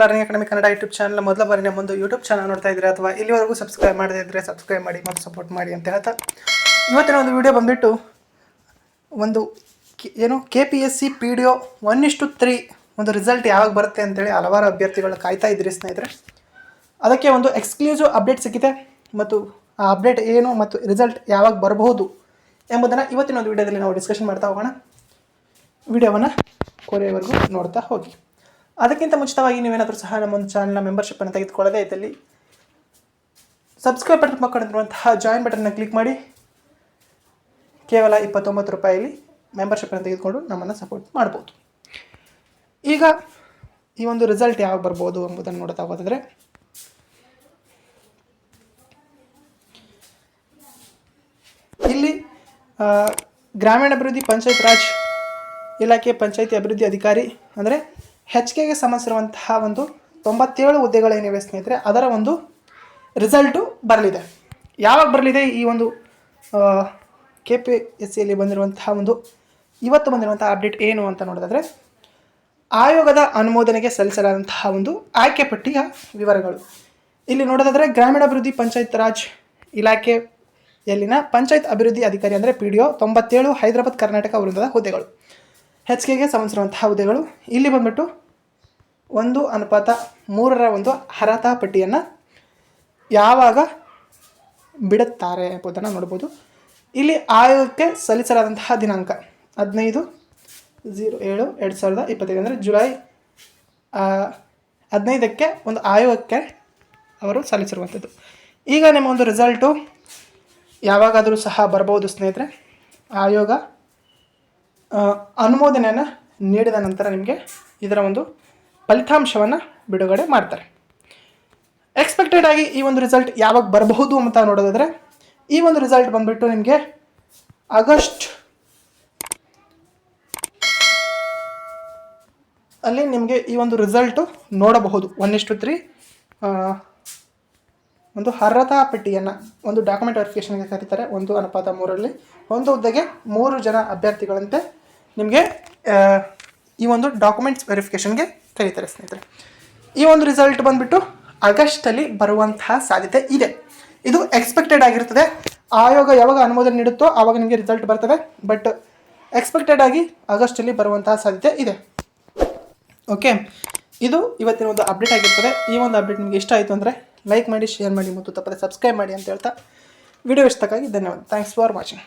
Learning academy Kannada YouTube channel ಮೊದಲ ಬಾರಿ ನಮ್ಮೊಂದು YouTube channel ನೋಡ್ತಾ ಇದ್ರೆ ಅಥವಾ ಇಲ್ಲಿವರೆಗೂ ಸಬ್ಸ್ಕ್ರೈಬ್ ಮಾಡದೇ ಇದ್ದರೆ ಸಬ್ಸ್ಕ್ರೈಬ್ ಮಾಡಿ ಮತ್ತು ಸಪೋರ್ಟ್ ಮಾಡಿ ಅಂತ ಹೇಳ್ತಾ. ಇವತ್ತಿನ ಒಂದು ವಿಡಿಯೋ ಬಂದುಬಿಟ್ಟು ಒಂದು ಏನು K P S C P D O one ಇಷ್ಟು ತ್ರೀ ಒಂದು ರಿಸಲ್ಟ್ ಯಾವಾಗ ಬರುತ್ತೆ ಅಂತೇಳಿ ಹಲವಾರು ಅಭ್ಯರ್ಥಿಗಳು ಕಾಯ್ತಾ ಇದ್ರಿ ಸ್ನೇಹಿತರೆ. ಅದಕ್ಕೆ ಒಂದು ಎಕ್ಸ್ಕ್ಲೂಸಿವ್ ಅಪ್ಡೇಟ್ ಸಿಕ್ಕಿದೆ ಮತ್ತು ಆ ಅಪ್ಡೇಟ್ ಏನು ಮತ್ತು ರಿಸಲ್ಟ್ ಯಾವಾಗ ಬರಬಹುದು ಎಂಬುದನ್ನು ಇವತ್ತಿನ ಒಂದು ವಿಡಿಯೋದಲ್ಲಿ ನಾವು ಡಿಸ್ಕಷನ್ ಮಾಡ್ತಾ ಹೋಗೋಣ. ವಿಡಿಯೋವನ್ನು ಕೊನೆಯವರೆಗೂ ನೋಡ್ತಾ ಹೋಗಿ. ಅದಕ್ಕಿಂತ ಮುಂಚಿತವಾಗಿ ನೀವೇನಾದರೂ ಸಹ ನಮ್ಮ ಒಂದು ಚಾನಲ್ನ ಮೆಂಬರ್ಶಿಪ್ಪನ್ನು ತೆಗೆದುಕೊಳ್ಳದೇ ಇದ್ದಲ್ಲಿ ಸಬ್ಸ್ಕ್ರೈಬ್ ಬಟನ್ ಪಕ್ಕದಲ್ಲಿರುವಂತಹ ಜಾಯಿನ್ ಬಟನ್ನ ಕ್ಲಿಕ್ ಮಾಡಿ. ಕೇವಲ ಇಪ್ಪತ್ತೊಂಬತ್ತು ರೂಪಾಯಿಲಿ ಮೆಂಬರ್ಶಿಪ್ಪನ್ನು ತೆಗೆದುಕೊಂಡು ನಮ್ಮನ್ನು ಸಪೋರ್ಟ್ ಮಾಡ್ಬೋದು. ಈಗ ಈ ಒಂದು ರಿಸಲ್ಟ್ ಯಾವಾಗ ಬರ್ಬೋದು ಎಂಬುದನ್ನು ನೋಡ್ತಾ ಹೋದರೆ ಇಲ್ಲಿ ಗ್ರಾಮೀಣಾಭಿವೃದ್ಧಿ ಪಂಚಾಯತ್ ರಾಜ್ ಇಲಾಖೆ ಪಂಚಾಯತಿ ಅಭಿವೃದ್ಧಿ ಅಧಿಕಾರಿ ಅಂದರೆ ಹೆಚ್ ಕೆಗೆ ಸಂಬಂಧಿಸಿರುವಂತಹ ಒಂದು ತೊಂಬತ್ತೇಳು ಹುದ್ದೆಗಳೇನಿವೆ ಸ್ನೇಹಿತರೆ, ಅದರ ಒಂದು ರಿಸಲ್ಟು ಬರಲಿದೆ. ಯಾವಾಗ ಬರಲಿದೆ? ಈ ಒಂದು ಕೆ ಪಿ ಎಸ್ ಸಿಯಲ್ಲಿ ಬಂದಿರುವಂತಹ ಒಂದು, ಇವತ್ತು ಬಂದಿರುವಂಥ ಅಪ್ಡೇಟ್ ಏನು ಅಂತ ನೋಡೋದಾದರೆ, ಆಯೋಗದ ಅನುಮೋದನೆಗೆ ಸಲ್ಲಿಸಲಾದಂತಹ ಒಂದು ಆಯ್ಕೆ ಪಟ್ಟಿಯ ವಿವರಗಳು. ಇಲ್ಲಿ ನೋಡೋದಾದರೆ, ಗ್ರಾಮೀಣಾಭಿವೃದ್ಧಿ ಪಂಚಾಯತ್ ರಾಜ್ ಇಲಾಖೆಯಲ್ಲಿನ ಪಂಚಾಯತ್ ಅಭಿವೃದ್ಧಿ ಅಧಿಕಾರಿ ಅಂದರೆ ಪಿ ಡಿ ಒ ತೊಂಬತ್ತೇಳು ಹೈದರಾಬಾದ್ ಕರ್ನಾಟಕ ವೃಂದದ ಹುದ್ದೆಗಳು. ಹೆಚ್ ಕೆಗೆ ಸಂಬಂಧಿಸಿರುವಂತಹ ಹುದ್ದೆಗಳು ಇಲ್ಲಿ ಬಂದ್ಬಿಟ್ಟು ಒಂದು ಅನುಪಾತ ಮೂರರ ಒಂದು ಅರ್ಹತಾ ಪಟ್ಟಿಯನ್ನು ಯಾವಾಗ ಬಿಡುತ್ತಾರೆ ಎಂಬುದನ್ನು ನೋಡ್ಬೋದು. ಇಲ್ಲಿ ಆಯೋಗಕ್ಕೆ ಸಲ್ಲಿಸಲಾದಂತಹ ದಿನಾಂಕ ಹದಿನೈದು ಝೀರೋ ಏಳು ಎರಡು ಸಾವಿರದ ಇಪ್ಪತ್ತೈದು ಅಂದರೆ ಜುಲೈ ಹದಿನೈದಕ್ಕೆ ಒಂದು ಆಯೋಗಕ್ಕೆ ಅವರು ಸಲ್ಲಿಸಿರುವಂಥದ್ದು. ಈಗ ನಿಮ್ಮ ಒಂದು ರಿಸಲ್ಟು ಯಾವಾಗಾದರೂ ಸಹ ಬರ್ಬೋದು ಸ್ನೇಹಿತರೆ. ಆಯೋಗ ಅನುಮೋದನೆಯನ್ನು ನೀಡಿದ ನಂತರ ನಿಮಗೆ ಇದರ ಒಂದು ಫಲಿತಾಂಶವನ್ನು ಬಿಡುಗಡೆ ಮಾಡ್ತಾರೆ. ಎಕ್ಸ್ಪೆಕ್ಟೆಡ್ ಆಗಿ ಈ ಒಂದು ರಿಸಲ್ಟ್ ಯಾವಾಗ ಬರಬಹುದು ಅಂತ ನೋಡೋದಾದರೆ, ಈ ಒಂದು ರಿಸಲ್ಟ್ ಬಂದುಬಿಟ್ಟು ನಿಮಗೆ ಆಗಸ್ಟ್ ಅಲ್ಲಿ ನಿಮಗೆ ಈ ಒಂದು ರಿಸಲ್ಟು ನೋಡಬಹುದು. ಒನ್ ಇಷ್ಟು ತ್ರೀ ಒಂದು ಅರ್ಹತಾ ಪಟ್ಟಿಯನ್ನು, ಒಂದು ಡಾಕ್ಯುಮೆಂಟ್ ವೆರಿಫಿಕೇಷನ್ಗೆ ಕರೀತಾರೆ. ಒಂದು ಅನುಪಾತ ಮೂರರಲ್ಲಿ. ಒಂದು ಹುದ್ದೆಗೆ ಮೂರು ಜನ ಅಭ್ಯರ್ಥಿಗಳಂತೆ ನಿಮಗೆ ಈ ಒಂದು ಡಾಕ್ಯುಮೆಂಟ್ಸ್ ವೆರಿಫಿಕೇಷನ್ಗೆ ಕರೀತಾರೆ ಸ್ನೇಹಿತರೆ. ಈ ಒಂದು ರಿಸಲ್ಟ್ ಬಂದುಬಿಟ್ಟು ಆಗಸ್ಟಲ್ಲಿ ಬರುವಂತಹ ಸಾಧ್ಯತೆ ಇದೆ. ಇದು ಎಕ್ಸ್ಪೆಕ್ಟೆಡ್ ಆಗಿರ್ತದೆ. ಆಯೋಗ ಯಾವಾಗ ಅನುಮೋದನೆ ನೀಡುತ್ತೋ ಆವಾಗ ನಿಮಗೆ ರಿಸಲ್ಟ್ ಬರ್ತವೆ ಬಟ್ ಎಕ್ಸ್ಪೆಕ್ಟೆಡ್ ಆಗಿ ಆಗಸ್ಟಲ್ಲಿ ಬರುವಂತಹ ಸಾಧ್ಯತೆ ಇದೆ. ಓಕೆ ಇದು ಇವತ್ತಿನ ಒಂದು ಅಪ್ಡೇಟ್ ಆಗಿರ್ತದೆ. ಈ ಒಂದು ಅಪ್ಡೇಟ್ ನಿಮಗೆ ಇಷ್ಟ ಆಯಿತು ಅಂದರೆ ಲೈಕ್ ಮಾಡಿ ಶೇರ್ ಮಾಡಿ ಮತ್ತು ತಪ್ಪದೆ ಸಬ್ಸ್ಕ್ರೈಬ್ ಮಾಡಿ ಅಂತ ಹೇಳ್ತಾ ವಿಡಿಯೋ ಇಷ್ಟಕ್ಕಾಗಿ ಧನ್ಯವಾದ. Thanks for watching